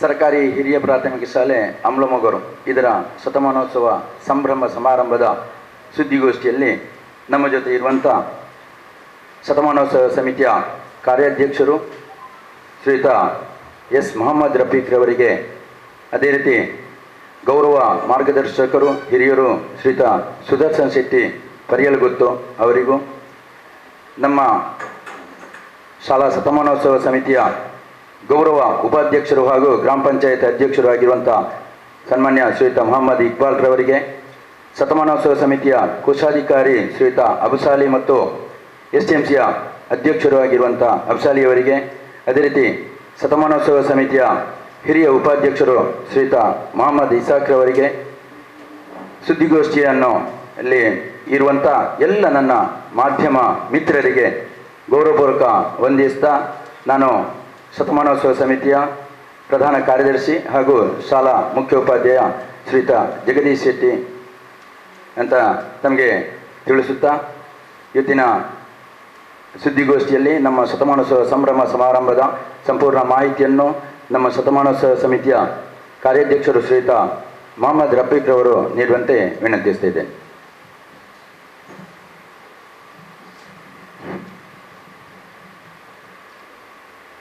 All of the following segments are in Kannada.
ಸರ್ಕಾರಿ ಹಿರಿಯ ಪ್ರಾಥಮಿಕ ಶಾಲೆ ಅಮ್ಲಮೊಗರು ಇದರ ಶತಮಾನೋತ್ಸವ ಸಂಭ್ರಮ ಸಮಾರಂಭದ ಸುದ್ದಿಗೋಷ್ಠಿಯಲ್ಲಿ ನಮ್ಮ ಜೊತೆ ಇರುವಂಥ ಶತಮಾನೋತ್ಸವ ಸಮಿತಿಯ ಕಾರ್ಯಾಧ್ಯಕ್ಷರು ಶ್ರೀಯುತ ಎಸ್. ಮೊಹಮ್ಮದ್ ರಫೀಕ್ರವರಿಗೆ ಅದೇ ರೀತಿ ಗೌರವ ಮಾರ್ಗದರ್ಶಕರು, ಹಿರಿಯರು ಶ್ರೀತ ಸುದರ್ಶನ್ ಶೆಟ್ಟಿ ಪರಿಯಲ್ಗುತ್ತು ಅವರಿಗೂ. ನಮ್ಮ ಶಾಲಾ ಶತಮಾನೋತ್ಸವ ಸಮಿತಿಯ ಗೌರವ ಉಪಾಧ್ಯಕ್ಷರು ಹಾಗೂ ಗ್ರಾಮ ಪಂಚಾಯತ್ ಅಧ್ಯಕ್ಷರು ಆಗಿರುವಂಥ ಸನ್ಮಾನ್ಯ ಶ್ರೀಯುತ ಮೊಹಮ್ಮದ್ ಇಕ್ಬಾಲ್ ರವರಿಗೆ, ಶತಮಾನೋತ್ಸವ ಸಮಿತಿಯ ಕೋಶಾಧಿಕಾರಿ ಶ್ರೀಯುತ ಅಬಸಾಲಿ ಮತ್ತು ಎಸ್ ಟಿ ಎಂ ಸಿಯ ಅಧ್ಯಕ್ಷರು ಆಗಿರುವಂಥ ಅಬ್ಸಾಲಿಯವರಿಗೆ ಅದೇ ರೀತಿ ಶತಮಾನೋತ್ಸವ ಸಮಿತಿಯ ಹಿರಿಯ ಉಪಾಧ್ಯಕ್ಷರು ಶ್ರೀಯುತ ಮೊಹಮ್ಮದ್ ಇಸಾಕ್ರವರಿಗೆ ಸುದ್ದಿಗೋಷ್ಠಿಯನ್ನು ಅಲ್ಲಿ ಇರುವಂಥ ಎಲ್ಲ ನನ್ನ ಮಾಧ್ಯಮ ಮಿತ್ರರಿಗೆ ಗೌರವಪೂರ್ವಕ ವಂದಿಸ್ತಾ ನಾನು ಶತಮಾನೋತ್ಸವ ಸಮಿತಿಯ ಪ್ರಧಾನ ಕಾರ್ಯದರ್ಶಿ ಹಾಗೂ ಶಾಲಾ ಮುಖ್ಯೋಪಾಧ್ಯಾಯ ಶ್ರೀತ ಜಗದೀಶ್ ಶೆಟ್ಟಿ ಅಂತ ತಮಗೆ ತಿಳಿಸುತ್ತಾ, ಇವತ್ತಿನ ಸುದ್ದಿಗೋಷ್ಠಿಯಲ್ಲಿ ನಮ್ಮ ಶತಮಾನೋತ್ಸವ ಸಂಭ್ರಮ ಸಮಾರಂಭದ ಸಂಪೂರ್ಣ ಮಾಹಿತಿಯನ್ನು ನಮ್ಮ ಶತಮಾನೋತ್ಸವ ಸಮಿತಿಯ ಕಾರ್ಯಾಧ್ಯಕ್ಷರು ಶ್ರೀತ ಮೊಹಮ್ಮದ್ ರಫೀಕ್ ಅವರು ನೀಡುವಂತೆ ವಿನಂತಿಸ್ತಿದ್ದೇನೆ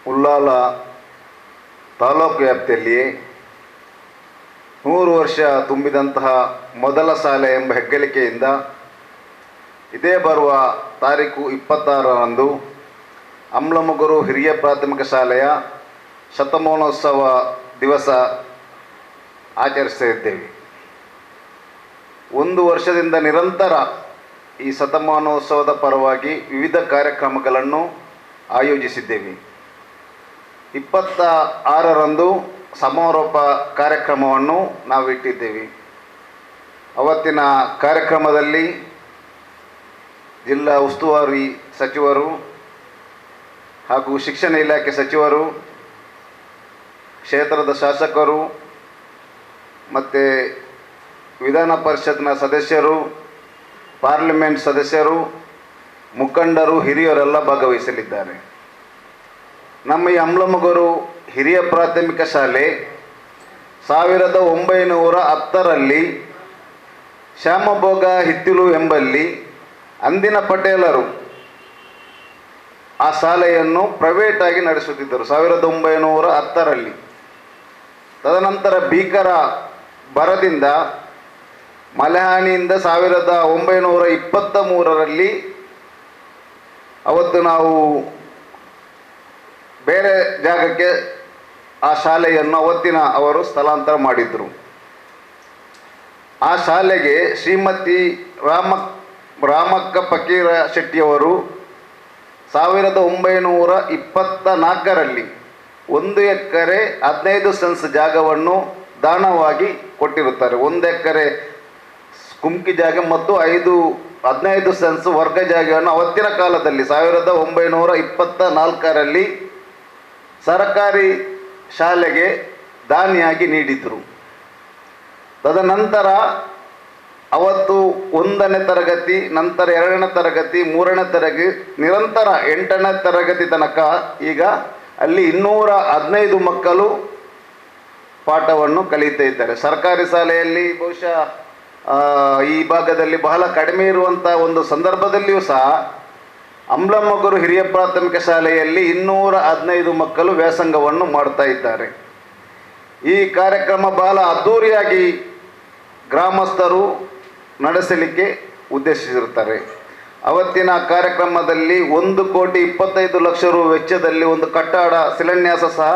ಉಳ್ಳಾಲ ತಾಲೂಕು ವ್ಯಾಪ್ತಿಯಲ್ಲಿ ನೂರು ವರ್ಷ ತುಂಬಿದಂತಹ ಮೊದಲ ಶಾಲೆ ಎಂಬ ಹೆಗ್ಗಳಿಕೆಯಿಂದ ಇದೇ ಬರುವ ತಾರೀಕು ಇಪ್ಪತ್ತಾರರಂದು ಅಮ್ಲಮಗುರು ಹಿರಿಯ ಪ್ರಾಥಮಿಕ ಶಾಲೆಯ ಶತಮಾನೋತ್ಸವ ದಿವಸ ಆಚರಿಸ್ತಾ ಒಂದು ವರ್ಷದಿಂದ ನಿರಂತರ ಈ ಶತಮಾನೋತ್ಸವದ ಪರವಾಗಿ ವಿವಿಧ ಕಾರ್ಯಕ್ರಮಗಳನ್ನು ಆಯೋಜಿಸಿದ್ದೇವೆ. ಇಪ್ಪತ್ತ ಆರರಂದು ಸಮಾರೋಪ ಕಾರ್ಯಕ್ರಮವನ್ನು ನಾವು ಇಟ್ಟಿದ್ದೇವೆ ಅವತ್ತಿನ ಕಾರ್ಯಕ್ರಮದಲ್ಲಿ ಜಿಲ್ಲಾ ಉಸ್ತುವಾರಿ ಸಚಿವರು ಹಾಗೂ ಶಿಕ್ಷಣ ಇಲಾಖೆ ಸಚಿವರು, ಕ್ಷೇತ್ರದ ಶಾಸಕರು ಮತ್ತು ವಿಧಾನ ಪರಿಷತ್ನ ಸದಸ್ಯರು, ಪಾರ್ಲಿಮೆಂಟ್ ಸದಸ್ಯರು, ಮುಖಂಡರು, ಹಿರಿಯರೆಲ್ಲ ಭಾಗವಹಿಸಲಿದ್ದಾರೆ. ನಮ್ಮ ಈ ಅಮ್ಲಮಗರು ಹಿರಿಯ ಪ್ರಾಥಮಿಕ ಶಾಲೆ ಸಾವಿರದ ಒಂಬೈನೂರ ಹತ್ತರಲ್ಲಿ ಶ್ಯಾಮಭೋಗ ಹಿತ್ತಿಲು ಎಂಬಲ್ಲಿ ಅಂದಿನ ಪಟೇಲರು ಆ ಶಾಲೆಯನ್ನು ಪ್ರೈವೇಟ್ ಆಗಿ ನಡೆಸುತ್ತಿದ್ದರು ಸಾವಿರದ ಒಂಬೈನೂರ ಹತ್ತರಲ್ಲಿ. ತದನಂತರ ಭೀಕರ ಬರದಿಂದ ಮಲೆಹಾನಿಯಿಂದ ಸಾವಿರದ ಒಂಬೈನೂರ ಇಪ್ಪತ್ತ ಮೂರರಲ್ಲಿ ಅವತ್ತು ನಾವು ಬೇರೆ ಜಾಗಕ್ಕೆ ಆ ಶಾಲೆಯನ್ನು ಅವತ್ತಿನ ಅವರು ಸ್ಥಳಾಂತರ ಮಾಡಿದರು. ಆ ಶಾಲೆಗೆ ಶ್ರೀಮತಿ ರಾಮ, ರಾಮಕ್ಕ ಫಕೀರ ಶೆಟ್ಟಿಯವರು ಸಾವಿರದ ಒಂಬೈನೂರ ಇಪ್ಪತ್ತ ನಾಲ್ಕರಲ್ಲಿ ಒಂದು ಎಕರೆ ಹದಿನೈದು ಸೆನ್ಸ್ ಜಾಗವನ್ನು ದಾನವಾಗಿ ಕೊಟ್ಟಿರುತ್ತಾರೆ. ಒಂದು ಎಕರೆ ಕುಮ್ಕಿ ಜಾಗ ಮತ್ತು ಐದು, ಹದಿನೈದು ಸೆನ್ಸ್ ವರ್ಗ ಜಾಗವನ್ನು ಅವತ್ತಿನ ಕಾಲದಲ್ಲಿ, ಸಾವಿರದ ಒಂಬೈನೂರ ಇಪ್ಪತ್ತ ನಾಲ್ಕರಲ್ಲಿ ಸರ್ಕಾರಿ ಶಾಲೆಗೆ ದಾನಿಯಾಗಿ ನೀಡಿದರು. ತದನಂತರ ಅವತ್ತು ಒಂದನೇ ತರಗತಿ, ನಂತರ ಎರಡನೇ ತರಗತಿ, ಮೂರನೇ ತರಗತಿ, ನಿರಂತರ ಎಂಟನೇ ತರಗತಿ ತನಕ ಈಗ ಅಲ್ಲಿ ಇನ್ನೂರ ಹದಿನೈದು ಮಕ್ಕಳು ಪಾಠವನ್ನು ಕಲಿತಾ ಇದ್ದಾರೆ. ಸರ್ಕಾರಿ ಶಾಲೆಯಲ್ಲಿ ಬಹುಶಃ ಈ ಭಾಗದಲ್ಲಿ ಬಹಳ ಕಡಿಮೆ ಇರುವಂಥ ಒಂದು ಸಂದರ್ಭದಲ್ಲಿಯೂ ಸಹ ಅಮ್ಲಮಗರು ಹಿರಿಯ ಪ್ರಾಥಮಿಕ ಶಾಲೆಯಲ್ಲಿ ಇನ್ನೂರ ಹದಿನೈದು ಮಕ್ಕಳು ವ್ಯಾಸಂಗವನ್ನು ಮಾಡ್ತಾ ಇದ್ದಾರೆ. ಈ ಕಾರ್ಯಕ್ರಮ ಬಹಳ ಅದ್ಧೂರಿಯಾಗಿ ಗ್ರಾಮಸ್ಥರು ನಡೆಸಲಿಕ್ಕೆ ಉದ್ದೇಶಿಸಿರುತ್ತಾರೆ. ಅವತ್ತಿನ ಕಾರ್ಯಕ್ರಮದಲ್ಲಿ ಒಂದು ಕೋಟಿ ಇಪ್ಪತ್ತೈದು ಲಕ್ಷ ರು ವೆಚ್ಚದಲ್ಲಿ ಒಂದು ಕಟ್ಟಡ ಶಿಲಾನ್ಯಾಸ ಸಹ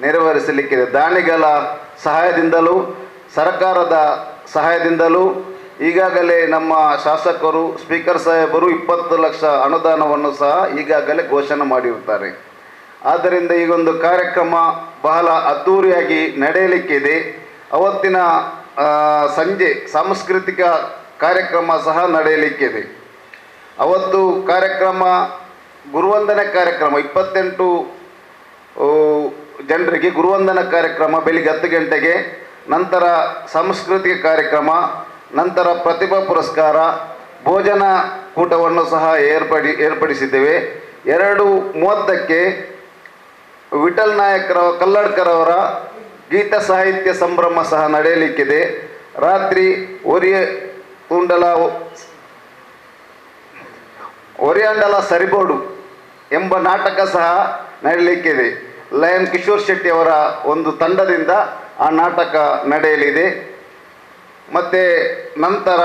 ನೆರವೇರಿಸಲಿಕ್ಕಿದೆ. ದಾನಿಗಳ ಸಹಾಯದಿಂದಲೂ, ಸರ್ಕಾರದ ಸಹಾಯದಿಂದಲೂ ಈಗಾಗಲೇ ನಮ್ಮ ಶಾಸಕರು, ಸ್ಪೀಕರ್ ಸಾಹೇಬರು ಇಪ್ಪತ್ತು ಲಕ್ಷ ಅನುದಾನವನ್ನು ಸಹ ಈಗಾಗಲೇ ಘೋಷಣೆ ಮಾಡಿರುತ್ತಾರೆ. ಆದ್ದರಿಂದ ಈಗೊಂದು ಕಾರ್ಯಕ್ರಮ ಬಹಳ ಅದ್ಧೂರಿಯಾಗಿ ನಡೆಯಲಿಕ್ಕಿದೆ. ಅವತ್ತಿನ ಸಂಜೆ ಸಾಂಸ್ಕೃತಿಕ ಕಾರ್ಯಕ್ರಮ ಸಹ ನಡೆಯಲಿಕ್ಕಿದೆ. ಅವತ್ತು ಕಾರ್ಯಕ್ರಮ, ಗುರುವಂದನೆ ಕಾರ್ಯಕ್ರಮ, ಇಪ್ಪತ್ತೆಂಟು ಜನರಿಗೆ ಗುರುವಂದನ ಕಾರ್ಯಕ್ರಮ, ಬೆಳಿಗ್ಗೆ ಹತ್ತು ಗಂಟೆಗೆ. ನಂತರ ಸಾಂಸ್ಕೃತಿಕ ಕಾರ್ಯಕ್ರಮ ನಂತರ ಪ್ರತಿಭಾ ಪುರಸ್ಕಾರ, ಭೋಜನ ಕೂಟವನ್ನು ಸಹ ಏರ್ಪಡಿ, ಏರ್ಪಡಿಸಿದ್ದೇವೆ. ಎರಡು ಮೂವತ್ತಕ್ಕೆ ವಿಠಲ್ ನಾಯಕ್ರ ಕಲ್ಲಡ್ಕರ್ ಅವರ ಗೀತ ಸಾಹಿತ್ಯ ಸಂಭ್ರಮ ಸಹ ನಡೆಯಲಿಕ್ಕಿದೆ. ರಾತ್ರಿ ಒರಿಯ ತುಂಡಲ ಒರಿಯಾಂಡಲ ಸರಿಬೋಡು ಎಂಬ ನಾಟಕ ಸಹ ನಡೆಯಲಿಕ್ಕಿದೆ. ಲಯನ್ ಕಿಶೋರ್ ಶೆಟ್ಟಿ ಅವರ ಒಂದು ತಂಡದಿಂದ ಆ ನಾಟಕ ನಡೆಯಲಿದೆ. ಮತ್ತು ನಂತರ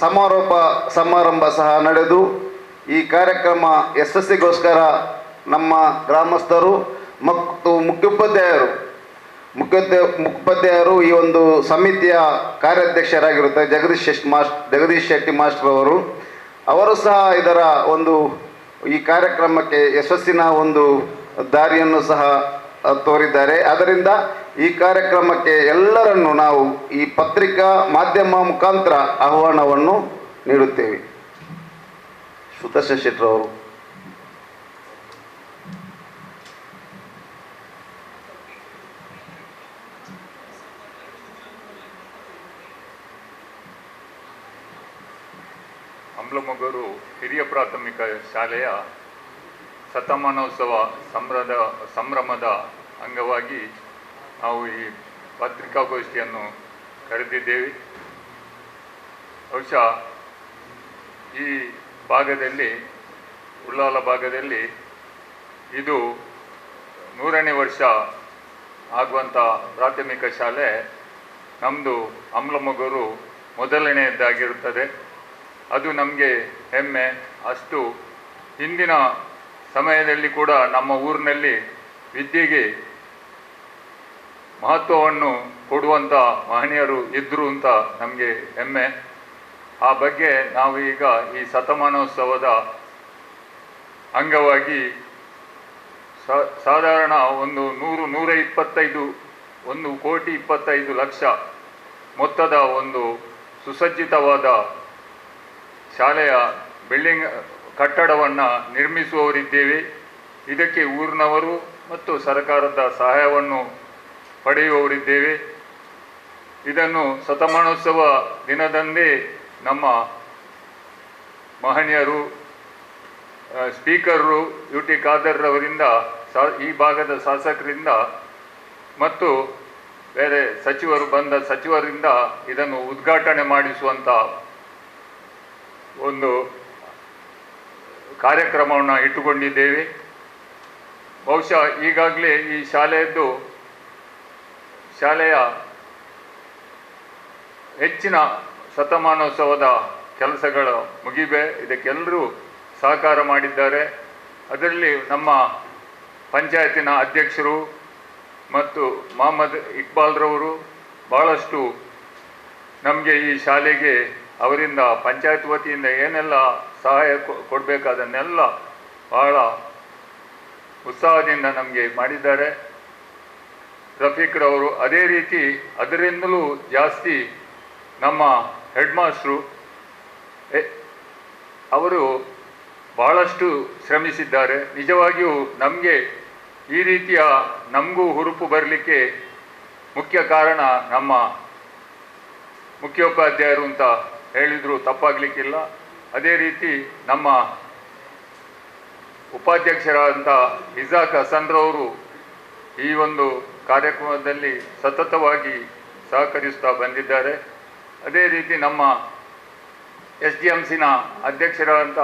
ಸಮಾರೋಪ ಸಮಾರಂಭ ಸಹ ನಡೆದು ಈ ಕಾರ್ಯಕ್ರಮ ಯಶಸ್ಸಿಗೋಸ್ಕರ ನಮ್ಮ ಗ್ರಾಮಸ್ಥರು ಮತ್ತು ಮುಖ್ಯೋಪಾಧ್ಯಾಯರು ಮುಖ್ಯೋಧ್ಯ ಮುಖ್ಯೋಪಾಧ್ಯಾಯರು ಈ ಒಂದು ಸಮಿತಿಯ ಕಾರ್ಯಾಧ್ಯಕ್ಷರಾಗಿರುತ್ತಾರೆ ಜಗದೀಶ್ ಶೆಟ್ಟಿ ಮಾಸ್, ಜಗದೀಶ್ ಶೆಟ್ಟಿ ಮಾಸ್ಟರ್ ಅವರು ಅವರು ಸಹ ಇದರ ಒಂದು ಈ ಕಾರ್ಯಕ್ರಮಕ್ಕೆ ಯಶಸ್ಸಿನ ಒಂದು ದಾರಿಯನ್ನು ಸಹ ತೋರಿದ್ದಾರೆ. ಅದರಿಂದ ಈ ಕಾರ್ಯಕ್ರಮಕ್ಕೆ ಎಲ್ಲರನ್ನು ನಾವು ಈ ಪತ್ರಿಕಾ ಮಾಧ್ಯಮ ಮುಖಾಂತರ ಆಹ್ವಾನವನ್ನು ನೀಡುತ್ತೇವೆ. ಸುದರ್ಶನ್ ಶೆಟ್ಟರವರು ಅಂಬ್ಲಮೊಗರು ಹಿರಿಯ ಪ್ರಾಥಮಿಕ ಶಾಲೆಯ ಶತಮಾನೋತ್ಸವ ಸಂಭ್ರದ ಸಂಭ್ರಮದ ಅಂಗವಾಗಿ ನಾವು ಈ ಪತ್ರಿಕಾಗೋಷ್ಠಿಯನ್ನು ಕರೆದಿದ್ದೇವೆ. ಬಹುಶಃ ಈ ಭಾಗದಲ್ಲಿ, ಉಳ್ಳಾಲ ಭಾಗದಲ್ಲಿ ಇದು ನೂರನೇ ವರ್ಷ ಆಗುವಂಥ ಪ್ರಾಥಮಿಕ ಶಾಲೆ. ನಮ್ಮದು ಅಮ್ಲಮಗರು ಮೊದಲನೆಯದ್ದಾಗಿರುತ್ತದೆ. ಅದು ನಮಗೆ ಹೆಮ್ಮೆ. ಅಷ್ಟು ಹಿಂದಿನ ಸಮಯದಲ್ಲಿ ಕೂಡ ನಮ್ಮ ಊರಿನಲ್ಲಿ ವಿದ್ಯೆಗೆ ಮಹತ್ವವನ್ನು ಕೊಡುವಂಥ ಮಹನೀಯರು ಇದ್ದರು ಅಂತ ನಮಗೆ ಹೆಮ್ಮೆ. ಆ ಬಗ್ಗೆ ನಾವು ಈಗ ಈ ಶತಮಾನೋತ್ಸವದ ಅಂಗವಾಗಿ ಸಾಧಾರಣ ಒಂದು ನೂರು, ನೂರ ಇಪ್ಪತ್ತೈದು, ಒಂದು ಕೋಟಿ ಇಪ್ಪತ್ತೈದು ಲಕ್ಷ ಮೊತ್ತದ ಒಂದು ಸುಸಜ್ಜಿತವಾದ ಶಾಲೆಯ ಬಿಲ್ಡಿಂಗ್, ಕಟ್ಟಡವನ್ನು ನಿರ್ಮಿಸುವವರಿದ್ದೇವೆ. ಇದಕ್ಕೆ ಊರಿನವರು ಮತ್ತು ಸರ್ಕಾರದ ಸಹಾಯವನ್ನು ಪಡೆಯುವವರಿದ್ದೇವೆ. ಇದನ್ನು ಶತಮಾನೋತ್ಸವ ದಿನದಂದೇ ನಮ್ಮ ಮಹನೀಯರು ಸ್ಪೀಕರ್ರು ಯು ಟಿ ಖಾದರ್ರವರಿಂದ ಈ ಭಾಗದ ಶಾಸಕರಿಂದ ಮತ್ತು ಬೇರೆ ಸಚಿವರು ಬಂದ ಸಚಿವರಿಂದ ಇದನ್ನು ಉದ್ಘಾಟನೆ ಮಾಡಿಸುವಂಥ ಒಂದು ಕಾರ್ಯಕ್ರಮವನ್ನು ಇಟ್ಟುಕೊಂಡಿದ್ದೇವೆ. ಬಹುಶಃ ಈಗಾಗಲೇ ಈ ಶಾಲೆಯದ್ದು ಶಾಲೆಯ ಹೆಚ್ಚಿನ ಶತಮಾನೋತ್ಸವದ ಕೆಲಸಗಳು ಮುಗಿಬೆ ಇದಕ್ಕೆಲ್ಲರೂ ಸಹಕಾರ ಮಾಡಿದ್ದಾರೆ. ಅದರಲ್ಲಿ ನಮ್ಮ ಪಂಚಾಯತಿನ ಅಧ್ಯಕ್ಷರು ಮತ್ತು ಮೊಹಮ್ಮದ್ ಇಕ್ಬಾಲ್ರವರು ಭಾಳಷ್ಟು ನಮಗೆ ಈ ಶಾಲೆಗೆ ಅವರಿಂದ ಪಂಚಾಯತ್ ವತಿಯಿಂದ ಏನೆಲ್ಲ ಸಹಾಯ ಕೊಡಬೇಕಾದನ್ನೆಲ್ಲ ಬಹಳ ಉತ್ಸಾಹದಿಂದ ನಮಗೆ ಮಾಡಿದ್ದಾರೆ. ರಫೀಕ್ರವರು ಅದೇ ರೀತಿ ಅದರಿಂದಲೂ ಜಾಸ್ತಿ ನಮ್ಮ ಹೆಡ್ ಮಾಸ್ಟ್ರು ಅವರು ಬಹಳಷ್ಟು ಶ್ರಮಿಸಿದ್ದಾರೆ. ನಿಜವಾಗಿಯೂ ನಮಗೆ ಈ ರೀತಿಯ ನಮಗೂ ಹುರುಪು ಬರಲಿಕ್ಕೆ ಮುಖ್ಯ ಕಾರಣ ನಮ್ಮ ಮುಖ್ಯೋಪಾಧ್ಯಾಯರು ಅಂತ ಹೇಳಿದ್ರು, ತಪ್ಪಾಗಲಿಕ್ಕಿಲ್ಲ. ಅದೇ ರೀತಿ ನಮ್ಮ ಉಪಾಧ್ಯಕ್ಷರಾದಂಥ ಇಜಾಕ್ ಹಸನ್ರವರು ಈ ಒಂದು ಕಾರ್ಯಕ್ರಮದಲ್ಲಿ ಸತತವಾಗಿ ಸಹಕರಿಸ್ತಾ ಬಂದಿದ್ದಾರೆ. ಅದೇ ರೀತಿ ನಮ್ಮ ಎಸ್ ಡಿ ಎಂ ಸಿನ ಅಧ್ಯಕ್ಷರಾದಂಥ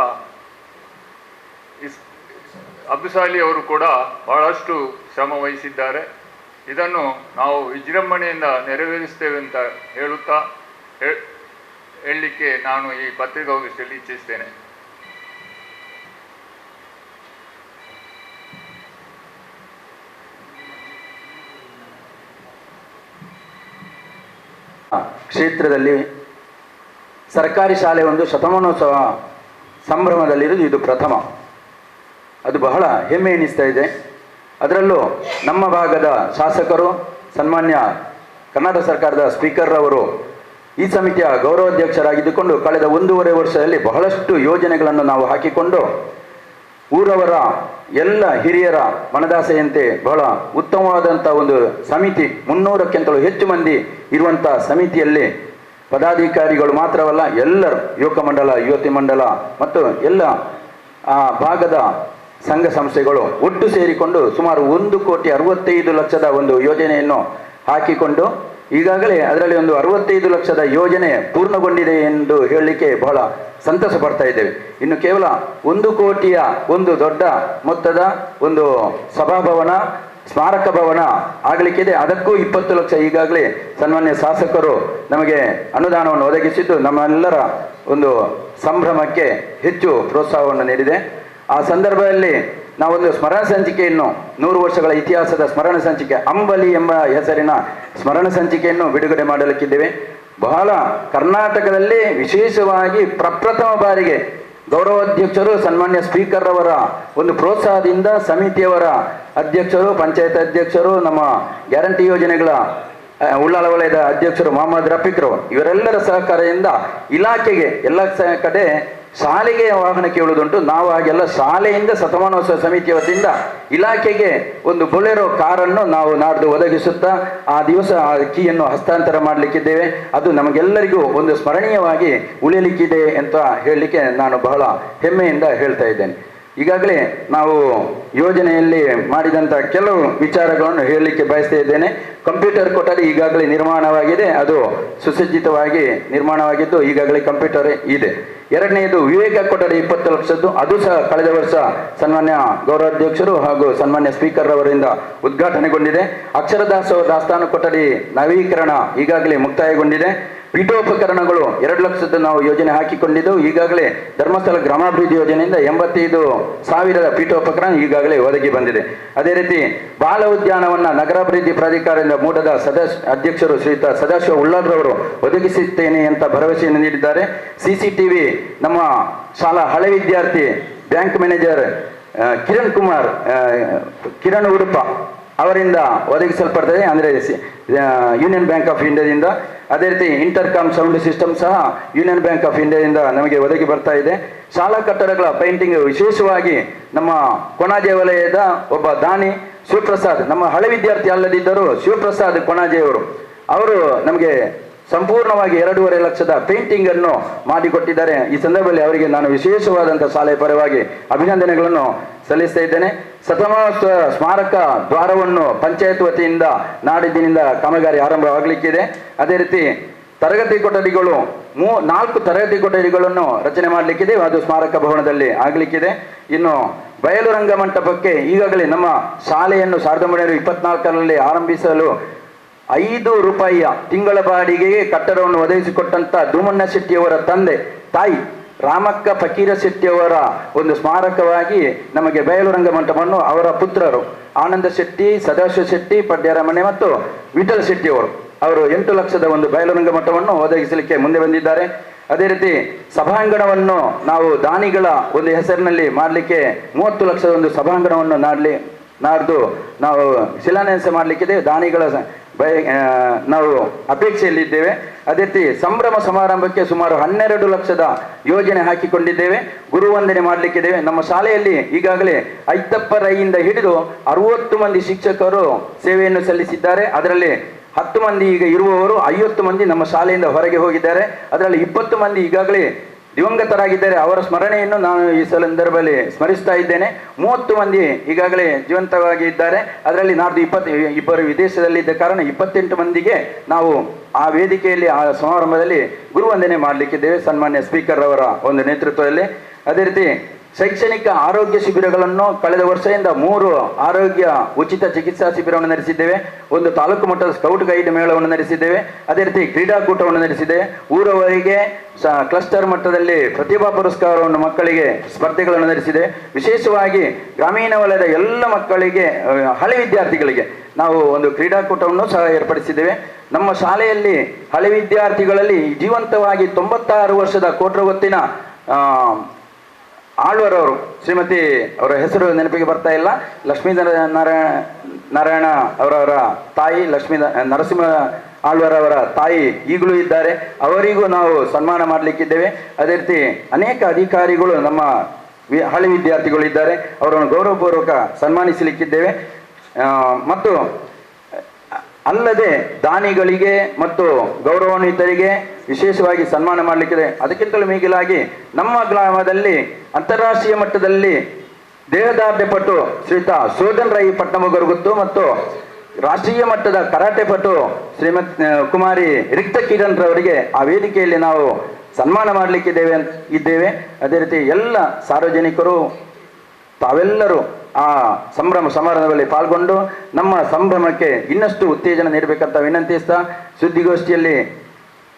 ಇಸ್ ಅಬ್ದುಸಾಲಿ ಅವರು ಕೂಡ ಬಹಳಷ್ಟು ಶ್ರಮ ವಹಿಸಿದ್ದಾರೆ. ಇದನ್ನು ನಾವು ವಿಜೃಂಭಣೆಯಿಂದ ನೆರವೇರಿಸ್ತೇವೆ ಅಂತ ಹೇಳುತ್ತಾ ಹೇಳಲಿಕ್ಕೆ ನಾನು ಈ ಪತ್ರಿಕಾಗೋಷ್ಠಿಯಲ್ಲಿ ಇಚ್ಛಿಸ್ತೇನೆ. ಕ್ಷೇತ್ರದಲ್ಲಿ ಸರ್ಕಾರಿ ಶಾಲೆ ಒಂದು ಶತಮಾನೋತ್ಸವ ಸಂಭ್ರಮದಲ್ಲಿರೋದು ಇದು ಪ್ರಥಮ. ಅದು ಬಹಳ ಹೆಮ್ಮೆ ಎನಿಸ್ತಾ ಇದೆ. ಅದರಲ್ಲೂ ನಮ್ಮ ಭಾಗದ ಶಾಸಕರು, ಸನ್ಮಾನ್ಯ ಕರ್ನಾಟಕ ಸರ್ಕಾರದ ಸ್ಪೀಕರ್ ಅವರು ಈ ಸಮಿತಿಯ ಗೌರವಾಧ್ಯಕ್ಷರಾಗಿದ್ದುಕೊಂಡು ಕಳೆದ ಒಂದೂವರೆ ವರ್ಷದಲ್ಲಿ ಬಹಳಷ್ಟು ಯೋಜನೆಗಳನ್ನು ನಾವು ಹಾಕಿಕೊಂಡು ಊರವರ ಎಲ್ಲ ಹಿರಿಯರ ಮನದಾಸೆಯಂತೆ ಬಹಳ ಉತ್ತಮವಾದಂಥ ಒಂದು ಸಮಿತಿ, ಮುನ್ನೂರಕ್ಕಿಂತಲೂ ಹೆಚ್ಚು ಮಂದಿ ಇರುವಂಥ ಸಮಿತಿಯಲ್ಲಿ ಪದಾಧಿಕಾರಿಗಳು ಮಾತ್ರವಲ್ಲ, ಎಲ್ಲರೂ ಯುವಕ ಮಂಡಲ, ಯುವತಿ ಮಂಡಲ ಮತ್ತು ಎಲ್ಲ, ಆ, ಭಾಗದ ಸಂಘ ಸಂಸ್ಥೆಗಳು ಒಟ್ಟು ಸೇರಿಕೊಂಡು ಸುಮಾರು ಒಂದು ಕೋಟಿ ಅರವತ್ತೈದು ಲಕ್ಷದ ಒಂದು ಯೋಜನೆಯನ್ನು ಹಾಕಿಕೊಂಡು ಈಗಾಗಲೇ ಅದರಲ್ಲಿ ಒಂದು ಅರವತ್ತೈದು ಲಕ್ಷದ ಯೋಜನೆ ಪೂರ್ಣಗೊಂಡಿದೆ ಎಂದು ಹೇಳಲಿಕ್ಕೆ ಬಹಳ ಸಂತಸ ಪಡ್ತಾ ಇದ್ದೇವೆ. ಇನ್ನು ಕೇವಲ ಒಂದು ಕೋಟಿಯ ಒಂದು ದೊಡ್ಡ ಮೊತ್ತದ ಒಂದು ಸಭಾಭವನ, ಸ್ಮಾರಕ ಭವನ ಆಗಲಿಕ್ಕಿದೆ. ಅದಕ್ಕೂ ಇಪ್ಪತ್ತು ಲಕ್ಷ ಈಗಾಗಲೇ ಸನ್ಮಾನ್ಯ ಶಾಸಕರು ನಮಗೆ ಅನುದಾನವನ್ನು ಒದಗಿಸಿದ್ದು ನಮ್ಮೆಲ್ಲರ ಒಂದು ಸಂಭ್ರಮಕ್ಕೆ ಹೆಚ್ಚು ಪ್ರೋತ್ಸಾಹವನ್ನು ನೀಡಿದೆ. ಆ ಸಂದರ್ಭದಲ್ಲಿ ನಾವೊಂದು ಸ್ಮರಣ ಸಂಚಿಕೆಯನ್ನು ನೂರು ವರ್ಷಗಳ ಇತಿಹಾಸದ ಸ್ಮರಣ ಸಂಚಿಕೆ, ಅಂಬಲಿ ಎಂಬ ಹೆಸರಿನ ಸ್ಮರಣ ಸಂಚಿಕೆಯನ್ನು ಬಿಡುಗಡೆ ಮಾಡಲಿಕ್ಕಿದ್ದೇವೆ. ಬಹಳ ಕರ್ನಾಟಕದಲ್ಲಿ ವಿಶೇಷವಾಗಿ ಪ್ರಪ್ರಥಮ ಬಾರಿಗೆ ಗೌರವಾಧ್ಯಕ್ಷರು, ಸನ್ಮಾನ್ಯ ಸ್ಪೀಕರ್ ಅವರ ಒಂದು ಪ್ರೋತ್ಸಾಹದಿಂದ ಸಮಿತಿಯವರ ಅಧ್ಯಕ್ಷರು, ಪಂಚಾಯತ್ ಅಧ್ಯಕ್ಷರು, ನಮ್ಮ ಗ್ಯಾರಂಟಿ ಯೋಜನೆಗಳ ಉಳ್ಳಾಳ ವಲಯದ ಅಧ್ಯಕ್ಷರು ಮೊಹಮ್ಮದ್ ರಫೀಕ್ರು ಇವರೆಲ್ಲರ ಸಹಕಾರದಿಂದ ಇಲಾಖೆಗೆ ಎಲ್ಲ ಕಡೆ ಶಾಲೆಗೆ ವಾಹನ ಕೇಳುವುದುಂಟು. ನಾವು ಹಾಗೆಲ್ಲ ಶಾಲೆಯಿಂದ ಶತಮಾನೋತ್ಸವ ಸಮಿತಿಯ ವತಿಯಿಂದ ಇಲಾಖೆಗೆ ಒಂದು ಬೊಲೆರೋ ಕಾರನ್ನು ನಾವು ನಾಡ್ದು ಒದಗಿಸುತ್ತಾ ಆ ದಿವಸ ಆ ಕೀಯನ್ನು ಹಸ್ತಾಂತರ ಮಾಡಲಿಕ್ಕಿದ್ದೇವೆ. ಅದು ನಮಗೆಲ್ಲರಿಗೂ ಒಂದು ಸ್ಮರಣೀಯವಾಗಿ ಉಳಿಯಲಿಕ್ಕಿದೆ ಅಂತ ಹೇಳಲಿಕ್ಕೆ ನಾನು ಬಹಳ ಹೆಮ್ಮೆಯಿಂದ ಹೇಳ್ತಾ ಇದ್ದೇನೆ. ಈಗಾಗಲೇ ನಾವು ಯೋಜನೆಯಲ್ಲಿ ಮಾಡಿದಂಥ ಕೆಲವು ವಿಚಾರಗಳನ್ನು ಹೇಳಲಿಕ್ಕೆ ಬಯಸ್ತಾ ಇದ್ದೇನೆ. ಕಂಪ್ಯೂಟರ್ ಕೊಠಡಿ ಈಗಾಗಲೇ ನಿರ್ಮಾಣವಾಗಿದೆ. ಅದು ಸುಸಜ್ಜಿತವಾಗಿ ನಿರ್ಮಾಣವಾಗಿದ್ದು ಈಗಾಗಲೇ ಕಂಪ್ಯೂಟರ್ ಇದೆ. ಎರಡನೆಯದು ವಿವೇಕ ಕೊಠಡಿ ಇಪ್ಪತ್ತು ಲಕ್ಷದ್ದು ಅದು ಸಹ ಕಳೆದ ವರ್ಷ ಸನ್ಮಾನ್ಯ ಗೌರವಾಧ್ಯಕ್ಷರು ಹಾಗೂ ಸನ್ಮಾನ್ಯ ಸ್ಪೀಕರ್ ಅವರಿಂದ ಉದ್ಘಾಟನೆಗೊಂಡಿದೆ. ಅಕ್ಷರದಾಸೋ ದಾಸ್ತಾನು ಕೊಠಡಿ ನವೀಕರಣ ಈಗಾಗಲೇ ಮುಕ್ತಾಯಗೊಂಡಿದೆ. ಪೀಠೋಪಕರಣಗಳು ಎರಡು ಲಕ್ಷದ ನಾವು ಯೋಜನೆ ಹಾಕಿಕೊಂಡಿದ್ದು ಈಗಾಗಲೇ ಧರ್ಮಸ್ಥಳ ಗ್ರಾಮಾಭಿವೃದ್ಧಿ ಯೋಜನೆಯಿಂದ ಎಂಬತ್ತೈದು ಸಾವಿರದ ಪೀಠೋಪಕರಣ ಈಗಾಗಲೇ ಒದಗಿ ಬಂದಿದೆ. ಅದೇ ರೀತಿ ಬಾಲ ಉದ್ಯಾನವನ್ನ ನಗರಾಭಿವೃದ್ಧಿ ಪ್ರಾಧಿಕಾರದಿಂದ ಮೂಡದ ಸದಸ್ಯ ಅಧ್ಯಕ್ಷರು ಶ್ರೀಯುತ ಸದಾಶಿವ ಉಳ್ಳಾಡ್ರವರು ಒದಗಿಸುತ್ತೇನೆ ಅಂತ ಭರವಸೆಯನ್ನು ನೀಡಿದ್ದಾರೆ. ಸಿಸಿಟಿವಿ ನಮ್ಮ ಶಾಲಾ ಹಳೆ ವಿದ್ಯಾರ್ಥಿ ಬ್ಯಾಂಕ್ ಮ್ಯಾನೇಜರ್ ಕಿರಣ್ ಕುಮಾರ್ ಕಿರಣ್ ಉಡುಪ. ಅವರಿಂದ ಒದಗಿಸಲ್ಪಡ್ತದೆ. ಅಂದರೆ ಯೂನಿಯನ್ ಬ್ಯಾಂಕ್ ಆಫ್ ಇಂಡಿಯಾದಿಂದ ಅದೇ ರೀತಿ ಇಂಟರ್ಕಾಮ್ ಸೌಂಡ್ ಸಿಸ್ಟಮ್ ಸಹ ಯೂನಿಯನ್ ಬ್ಯಾಂಕ್ ಆಫ್ ಇಂಡಿಯಾದಿಂದ ನಮಗೆ ಒದಗಿ ಬರ್ತಾ ಇದೆ. ಶಾಲಾ ಕಟ್ಟಡಗಳ ಪೇಂಟಿಂಗ್ ವಿಶೇಷವಾಗಿ ನಮ್ಮ ಕೊಣಾಜೆ ವಲಯದ ಒಬ್ಬ ದಾನಿ ಶಿವಪ್ರಸಾದ್, ನಮ್ಮ ಹಳೆ ವಿದ್ಯಾರ್ಥಿ ಅಲ್ಲದಿದ್ದರೂ ಶಿವಪ್ರಸಾದ್ ಕೊಣಾಜೆಯವರು ಅವರು ನಮಗೆ ಸಂಪೂರ್ಣವಾಗಿ ಎರಡೂವರೆ ಲಕ್ಷದ ಪೇಂಟಿಂಗ್ ಅನ್ನು ಮಾಡಿಕೊಟ್ಟಿದ್ದಾರೆ. ಈ ಸಂದರ್ಭದಲ್ಲಿ ಅವರಿಗೆ ನಾನು ವಿಶೇಷವಾದಂಥ ಶಾಲೆ ಪರವಾಗಿ ಅಭಿನಂದನೆಗಳನ್ನು ಸಲ್ಲಿಸ್ತಾ ಇದ್ದೇನೆ. ಶತಮಾನೋತ್ಸವ ಸ್ಮಾರಕ ದ್ವಾರವನ್ನು ಪಂಚಾಯತ್ ವತಿಯಿಂದ ನಾಡಿದ್ದಿನಿಂದ ಕಾಮಗಾರಿ ಆರಂಭವಾಗಲಿಕ್ಕಿದೆ. ಅದೇ ರೀತಿ ತರಗತಿ ಕೊಠಡಿಗಳು, ಮೂ, ನಾಲ್ಕು ತರಗತಿ ಕೊಠಡಿಗಳನ್ನು ರಚನೆ ಮಾಡಲಿಕ್ಕಿದೆ. ಅದು ಸ್ಮಾರಕ ಭವನದಲ್ಲಿ ಆಗಲಿಕ್ಕಿದೆ. ಇನ್ನು ಬಯಲು ರಂಗ ಮಂಟಪಕ್ಕೆ ಈಗಾಗಲೇ ನಮ್ಮ ಶಾಲೆಯನ್ನು ಸಾವಿರದ ಒಂಬೈನೂರ ಇಪ್ಪತ್ನಾಲ್ಕರಲ್ಲಿ ಆರಂಭಿಸಲು ಐದು ರೂಪಾಯಿಯ ತಿಂಗಳ ಬಾಡಿಗೆಗೆ ಕಟ್ಟಡವನ್ನು ಒದಗಿಸಿಕೊಟ್ಟಂತ ಧೂಮಣ್ಣ ಶೆಟ್ಟಿಯವರ ತಂದೆ ತಾಯಿ ರಾಮಕ್ಕ ಫಕೀರ ಶೆಟ್ಟಿಯವರ ಒಂದು ಸ್ಮಾರಕವಾಗಿ ನಮಗೆ ಬಯಲು ರಂಗ ಮಂಟಪವನ್ನು ಅವರ ಪುತ್ರರು ಆನಂದ ಶೆಟ್ಟಿ, ಸದಾಶಿವ ಶೆಟ್ಟಿ, ಪಡ್ಯಾರಮಣೆ ಮತ್ತು ವಿಠಲ್ ಶೆಟ್ಟಿಯವರು. ಅವರು ಎಂಟು ಲಕ್ಷದ ಒಂದು ಬಯಲು ರಂಗ ಮಟ್ಟವನ್ನು ಒದಗಿಸಲಿಕ್ಕೆ ಮುಂದೆ ಬಂದಿದ್ದಾರೆ. ಅದೇ ರೀತಿ ಸಭಾಂಗಣವನ್ನು ನಾವು ದಾನಿಗಳ ಒಂದು ಹೆಸರಿನಲ್ಲಿ ಮಾಡಲಿಕ್ಕೆ ಮೂವತ್ತು ಲಕ್ಷದ ಒಂದು ಸಭಾಂಗಣವನ್ನು ನಾಡಲಿ ನಾಡ್ದು ನಾವು ಶಿಲಾನ್ಯಾಸ ಮಾಡಲಿಕ್ಕಿದೆ. ದಾನಿಗಳ ಬಯ ನಾವು ಅಪೇಕ್ಷೆಯಲ್ಲಿದ್ದೇವೆ. ಅದೇ ರೀತಿ ಸಂಭ್ರಮ ಸಮಾರಂಭಕ್ಕೆ ಸುಮಾರು ಹನ್ನೆರಡು ಲಕ್ಷದ ಯೋಜನೆ ಹಾಕಿಕೊಂಡಿದ್ದೇವೆ. ಗುರುವಂದನೆ ಮಾಡಲಿಕ್ಕಿದ್ದೇವೆ. ನಮ್ಮ ಶಾಲೆಯಲ್ಲಿ ಈಗಾಗಲೇ ಐತಪ್ಪರೈಯಿಂದ ಹಿಡಿದು ಅರವತ್ತು ಮಂದಿ ಶಿಕ್ಷಕರು ಸೇವೆಯನ್ನು ಸಲ್ಲಿಸಿದ್ದಾರೆ. ಅದರಲ್ಲಿ ಹತ್ತು ಮಂದಿ ಈಗ ಇರುವವರು, ಐವತ್ತು ಮಂದಿ ನಮ್ಮ ಶಾಲೆಯಿಂದ ಹೊರಗೆ ಹೋಗಿದ್ದಾರೆ. ಅದರಲ್ಲಿ ಇಪ್ಪತ್ತು ಮಂದಿ ಈಗಾಗಲೇ ದಿವಂಗತರಾಗಿದ್ದಾರೆ. ಅವರ ಸ್ಮರಣೆಯನ್ನು ನಾನು ಈ ಸಂದರ್ಭದಲ್ಲಿ ಸ್ಮರಿಸ್ತಾ ಇದ್ದೇನೆ. ಮೂವತ್ತು ಮಂದಿ ಈಗಾಗಲೇ ಜೀವಂತವಾಗಿ ಇದ್ದಾರೆ. ಅದರಲ್ಲಿ ನಾಡ್ದು ಇಪ್ಪತ್ತು, ಇಬ್ಬರು ವಿದೇಶದಲ್ಲಿದ್ದ ಕಾರಣ ಇಪ್ಪತ್ತೆಂಟು ಮಂದಿಗೆ ನಾವು ಆ ವೇದಿಕೆಯಲ್ಲಿ, ಆ ಸಮಾರಂಭದಲ್ಲಿ ಗುರುವಂದನೆ ಮಾಡಲಿಕ್ಕಿದ್ದೇವೆ. ಸನ್ಮಾನ್ಯ ಸ್ಪೀಕರ್ ಅವರ ಒಂದು ನೇತೃತ್ವದಲ್ಲಿ. ಅದೇ ರೀತಿ ಶೈಕ್ಷಣಿಕ ಆರೋಗ್ಯ ಶಿಬಿರಗಳನ್ನು ಕಳೆದ ವರ್ಷದಿಂದ ಮೂರು ಆರೋಗ್ಯ ಉಚಿತ ಚಿಕಿತ್ಸಾ ಶಿಬಿರವನ್ನು ನಡೆಸಿದ್ದೇವೆ. ಒಂದು ತಾಲೂಕು ಮಟ್ಟದ ಸ್ಕೌಟ್ ಗೈಡ್ ಮೇಳವನ್ನು ನಡೆಸಿದ್ದೇವೆ. ಅದೇ ರೀತಿ ಕ್ರೀಡಾಕೂಟವನ್ನು ನಡೆಸಿದೆ ಊರವರಿಗೆ ಕ್ಲಸ್ಟರ್ ಮಟ್ಟದಲ್ಲಿ ಪ್ರತಿಭಾ ಪುರಸ್ಕಾರವನ್ನು ಮಕ್ಕಳಿಗೆ ಸ್ಪರ್ಧೆಗಳನ್ನು ನಡೆಸಿದೆ ವಿಶೇಷವಾಗಿ ಗ್ರಾಮೀಣ ವಲಯದ ಎಲ್ಲ ಮಕ್ಕಳಿಗೆ ಹಳೆ ವಿದ್ಯಾರ್ಥಿಗಳಿಗೆ ನಾವು ಒಂದು ಕ್ರೀಡಾಕೂಟವನ್ನು ಸಹ ಏರ್ಪಡಿಸಿದ್ದೇವೆ. ನಮ್ಮ ಶಾಲೆಯಲ್ಲಿ ಹಳೆ ವಿದ್ಯಾರ್ಥಿಗಳಲ್ಲಿ ಜೀವಂತವಾಗಿ ತೊಂಬತ್ತಾರು ವರ್ಷದ ಕೋಟ್ರಗೊತ್ತಿನ ಆ, ಆಳ್ವರವರು ಶ್ರೀಮತಿ ಅವರ ಹೆಸರು ನೆನಪಿಗೆ ಬರ್ತಾ ಇಲ್ಲ. ಲಕ್ಷ್ಮೀ ನಾರಾಯಣ ನಾರಾಯಣ ಅವರವರ ತಾಯಿ ಲಕ್ಷ್ಮೀ ನರಸಿಂಹ ಆಳ್ವರ್ ತಾಯಿ ಈಗಲೂ ಇದ್ದಾರೆ. ಅವರಿಗೂ ನಾವು ಸನ್ಮಾನ ಮಾಡಲಿಕ್ಕಿದ್ದೇವೆ. ಅದೇ ರೀತಿ ಅನೇಕ ಅಧಿಕಾರಿಗಳು ನಮ್ಮ ವಿ- ಹಳೆ ವಿದ್ಯಾರ್ಥಿಗಳು ಇದ್ದಾರೆ. ಅವರನ್ನು ಗೌರವಪೂರ್ವಕ ಸನ್ಮಾನಿಸಲಿಕ್ಕಿದ್ದೇವೆ. ಮತ್ತು ಅಲ್ಲದೆ ದಾನಿಗಳಿಗೆ ಮತ್ತು ಗೌರವಾನ್ವಿತರಿಗೆ ವಿಶೇಷವಾಗಿ ಸನ್ಮಾನ ಮಾಡಲಿಕ್ಕಿದೆ. ಅದಕ್ಕಿಂತಲೂ ಮಿಗಿಲಾಗಿ ನಮ್ಮ ಗ್ರಾಮದಲ್ಲಿ ಅಂತಾರಾಷ್ಟ್ರೀಯ ಮಟ್ಟದಲ್ಲಿ ದೇಹದಾರ್ಢ್ಯ ಪಟು ಶ್ರೀತ ಸೋದನ್ ರೈ ಪಟ್ನಮಗರು ಗೊತ್ತು ಮತ್ತು ರಾಷ್ಟ್ರೀಯ ಮಟ್ಟದ ಕರಾಟೆ ಪಟು ಶ್ರೀಮತ್ ಕುಮಾರಿ ರಿಕ್ತ ಕಿರಣ್ ರವರಿಗೆ ಆ ವೇದಿಕೆಯಲ್ಲಿ ನಾವು ಸನ್ಮಾನ ಮಾಡಲಿಕ್ಕಿದ್ದೇವೆ ಇದ್ದೇವೆ. ಅದೇ ರೀತಿ ಎಲ್ಲ ಸಾರ್ವಜನಿಕರು ತಾವೆಲ್ಲರೂ ಆ ಸಂಭ್ರಮ ಸಮಾರಂಭದಲ್ಲಿ ಪಾಲ್ಗೊಂಡು ನಮ್ಮ ಸಂಭ್ರಮಕ್ಕೆ ಇನ್ನಷ್ಟು ಉತ್ತೇಜನ ನೀಡಬೇಕಂತ ವಿನಂತಿಸ್ತಾ ಸುದ್ದಿಗೋಷ್ಠಿಯಲ್ಲಿ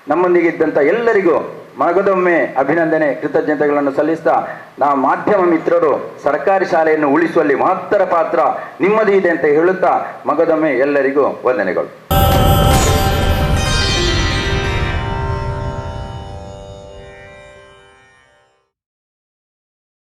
ನಮ್ಮೊಂದಿಗಿದ್ದಂಥ ಎಲ್ಲರಿಗೂ ಮಗದೊಮ್ಮೆ ಅಭಿನಂದನೆ, ಕೃತಜ್ಞತೆಗಳನ್ನು ಸಲ್ಲಿಸ್ತಾ, ನಾ ಮಾಧ್ಯಮ ಮಿತ್ರರು ಸರ್ಕಾರಿ ಶಾಲೆಯನ್ನು ಉಳಿಸುವಲ್ಲಿ ಮಹತ್ತರ ಪಾತ್ರ ನಿಮ್ಮದೇ ಇದೆ ಅಂತ ಹೇಳುತ್ತಾ, ಮಗದೊಮ್ಮೆ ಎಲ್ಲರಿಗೂ ವಂದನೆಗಳು.